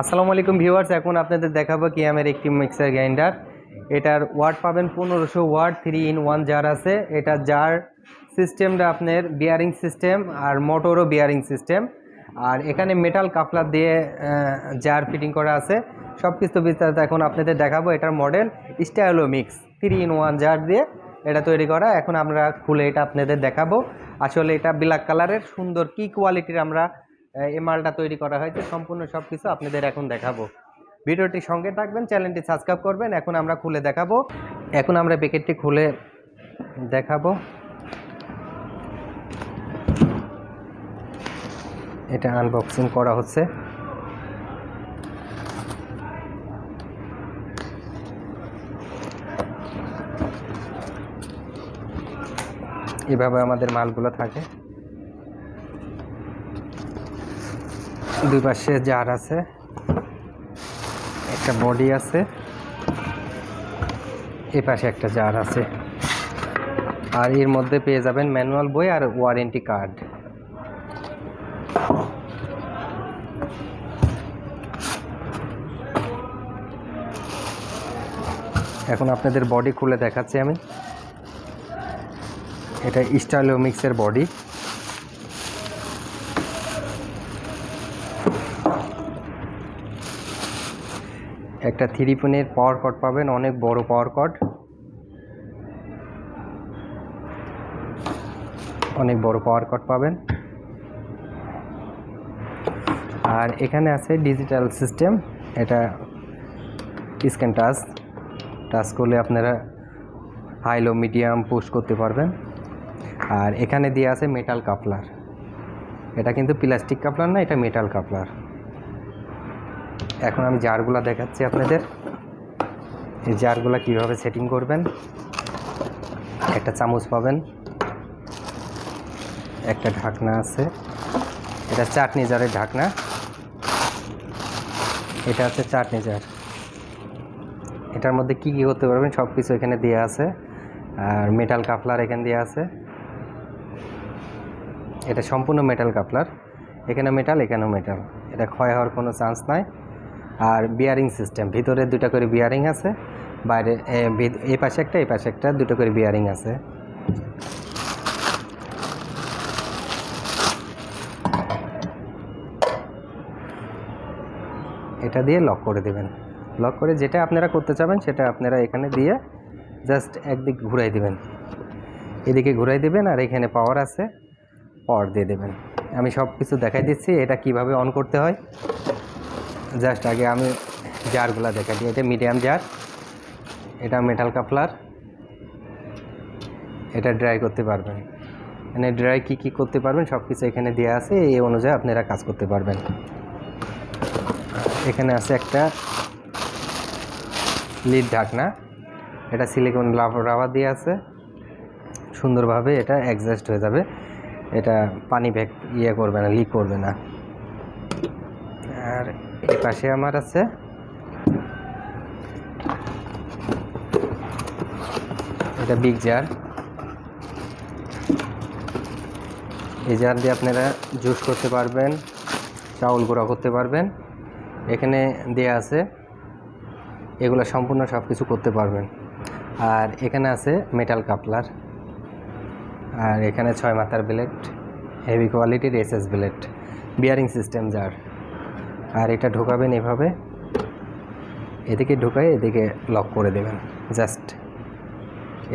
আসসালামু আলাইকুম ভিউয়ার্স, এখন আপনাদের দেখাবো কিয়ামের একটি মিক্সার গ্রাইন্ডার। এটার ওয়াট পাবেন পনেরোশো watt, three in one jar আছে। এটা জার সিস্টেমটা আপনার বিয়ারিং সিস্টেম আর মোটরও বিয়ারিং সিস্টেম। আর এখানে মেটাল কাপলার দিয়ে জার ফিটিং করা আছে। সব কিছু বিস্তারিত এখন আপনাদের দেখাবো। এটার model stylo mix, three in one jar দিয়ে এটা তৈরি করা। এখন আমরা খুলে এটা আপনাদের দেখাবো। আসলে এটা ব্ল্যাক কালারের, সুন্দর, কি কোয়ালিটির আমরা এই মালটা তৈরি করা হয়েছে, সম্পূর্ণ সব কিছু আপনাদের এখন দেখাবো। ভিডিওটি সঙ্গে থাকবেন, চ্যানেলটি সাবস্ক্রাইব করবেন, এখন আমরা খুলে দেখাবো। এখন আমরা প্যাকেটটি খুলে দেখাবো। এটা আনবক্সিং করা হচ্ছে। এভাবে আমাদের মালগুলো থাকে। দুই পাশে জার আছে। একটা বডি আছে। এ পাশে একটা জার আছে। আর এর মধ্যে পেয়ে যাবেন ম্যানুয়াল বই আর ওয়ারেন্টি কার্ড। এখন আপনাদের বডি খুলে দেখাচ্ছি আমি। এটা স্টাইলো মিক্সের বডি। একটা থ্রি পিনের পাওয়ার কট পাবেন, অনেক বড় পাওয়ার কট অনেক বড় পাওয়ার কট পাবেন। আর এখানে আছে ডিজিটাল সিস্টেম এটা স্ক্যান টাচ টাচ করলে আপনারা হাই লো মিডিয়াম পুশ করতে পারবেন। আর এখানে দিয়ে আছে মেটাল কাপলার এটা কিন্তু প্লাস্টিক কাপলার না, এটা মেটাল কাপলার এখন আমি জারগুলা দেখাচ্ছি আপনাদের। এই জারগুলা কীভাবে সেটিং করবেন? একটা চামচ পাবেন। একটা ঢাকনা আছে। এটা চাটনি জারের ঢাকনা। এটা হচ্ছে চাটনি জার। এটার মধ্যে কি কী করতে পারবেন সব কিছু এখানে দেওয়া আছে। আর মেটাল কাপলার এখানে দেওয়া আছে। এটা সম্পূর্ণ মেটাল কাপলার এখানে মেটাল এখানেও মেটাল এটা ক্ষয় হওয়ার কোনো চান্স নাই। আর বিয়ারিং সিস্টেম ভিতরে দুটো করে বিয়ারিং আছে, বাইরে এই পাশে একটা এই পাশে একটা, দুটো করে বিয়ারিং আছে। এটা দিয়ে লক করে দেবেন। লক করে যেটা আপনারা করতে চাবেন, সেটা আপনারা এখানে দিয়ে জাস্ট একদিক ঘুরাই দেবেন। এদিকে ঘুরাই দেবেন আর এখানে পাওয়ার আছে পাওয়ার দিয়ে দেবেন। আমি সব কিছু দেখাই দিচ্ছি, এটা কীভাবে অন করতে হয়। জাস্ট আগে আমি জারগুলো দেখা দিই এটা মিডিয়াম জার, এটা মেটাল কাপলার এটা ড্রাই করতে পারবেন। মানে ড্রাই কী কী করতে পারবেন সব কিছু এখানে দেওয়া আছে, এই অনুযায়ী আপনারা কাজ করতে পারবেন। এখানে আছে একটা লিড ঢাকনা, এটা সিলিকন রাবার দিয়ে আছে। সুন্দরভাবে এটা অ্যাডজাস্ট হয়ে যাবে। এটা পানি ব্যাগ ইয়ে করবে না লিক করবে না। আর এই পাশে আমার আছে। এটা বিগ জার এই জার দিয়ে আপনারা জুস করতে পারবেন, চাউল গুঁড়া করতে পারবেন। এখানে দেয়া আছে, এগুলো সম্পূর্ণ সব কিছু করতে পারবেন। আর এখানে আছে মেটাল কাপলার আর এখানে ছয় মাথার ব্লেড হেভি কোয়ালিটির এসএস ব্লেড বিয়ারিং সিস্টেম যার আর এটা ঢোকাবেন এভাবে। এদিকে ঢোকায়, এদিকে লক করে দেবেন। জাস্ট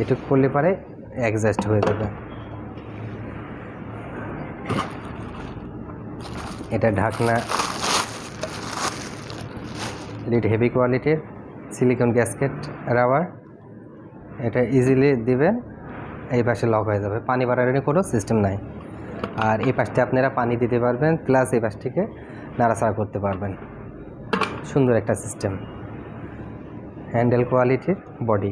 এটুক করলে পারে অ্যাডজাস্ট হয়ে যাবে। এটা ঢাকনা লিড হেভি কোয়ালিটির সিলিকন গ্যাসকেট রাবার এটা ইজিলি দিবেন, এই পাশে লক হয়ে যাবে। পানি বাড়ানোর কোনো সিস্টেম নাই। আর এই পাশটা আপনারা পানি দিতে পারবেন প্লাস এই পাশটিকে নাড়াচাড়া করতে পারবেন। সুন্দর একটা সিস্টেম হ্যান্ডেল কোয়ালিটির বডি